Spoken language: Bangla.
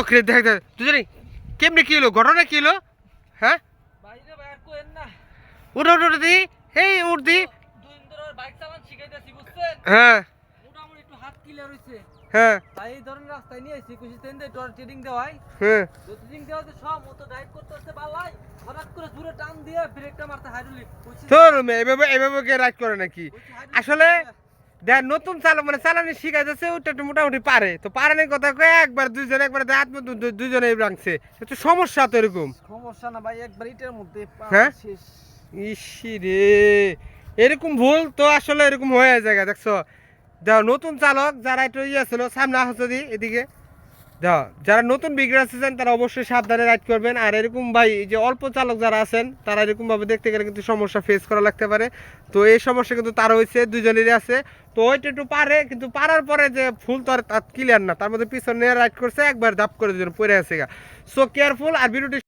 চালক দেখ দেখ দুজনে কেমনি কি হলো? ঘটনা কি হলো? হ্যাঁ? উঠো উঠো দি। এই উঠ দি। হ্যাঁ। হ্যাঁ। তাই এই ধরনের রাস্তায় নিয়ে এসেছি কুচি তেন দিয়ে ট্রেডিং দেওয়াই হ্যাঁ। ট্রেডিং দেওয়া তো সব মতো ড্রাইভ করতে করতে পারলাই হঠাৎ করে জোরে টান দিয়ে ব্রেকটা মারতে হাইড্রোলিক তোর এভাবে এভাবে কে রাইড করে নাকি? আসলে দেখ নতুন চালক মানে চালানি শিখা যাচ্ছে ওটা একটু মোটামুটি পারে। তো পারানির কথা কয়ে একবার দুইজন একবার হাত মধ্যে দু- দুইজনে রাখছে একটু সমস্যা তো এরকম। সমস্যা না ভাই একবার ইটের মধ্যে হ্যাঁ? ইসি রে। এরকম ভুল তো আসলে এরকম হয়ে যায় দেখছ? যাও নতুন চালক যারা একটু ইয়ে ছিল সামনে আসো যদি এদিকে। যারা নতুন বিগ্রাস আছেন, তারা অবশ্যই সাবধানে রাইড করবেন। আর এরকম ভাই যে অল্প চালক যারা আছেন, তারা এরকম ভাবে দেখতে গেলে কিন্তু সমস্যা ফেস করা লাগতে পারে। তো এই সমস্যা কিন্তু তার হয়েছে দুজনেরই আছে। তো ওইটা একটু পারে, কিন্তু পারার পরে যে ফুল তো আর ক্লিয়ার না, তার মধ্যে পিছনে রাইড করছে, একবার ধাপ করে দুজন পরে আছে গা। সো কেয়ারফুল আর ভিডিওটি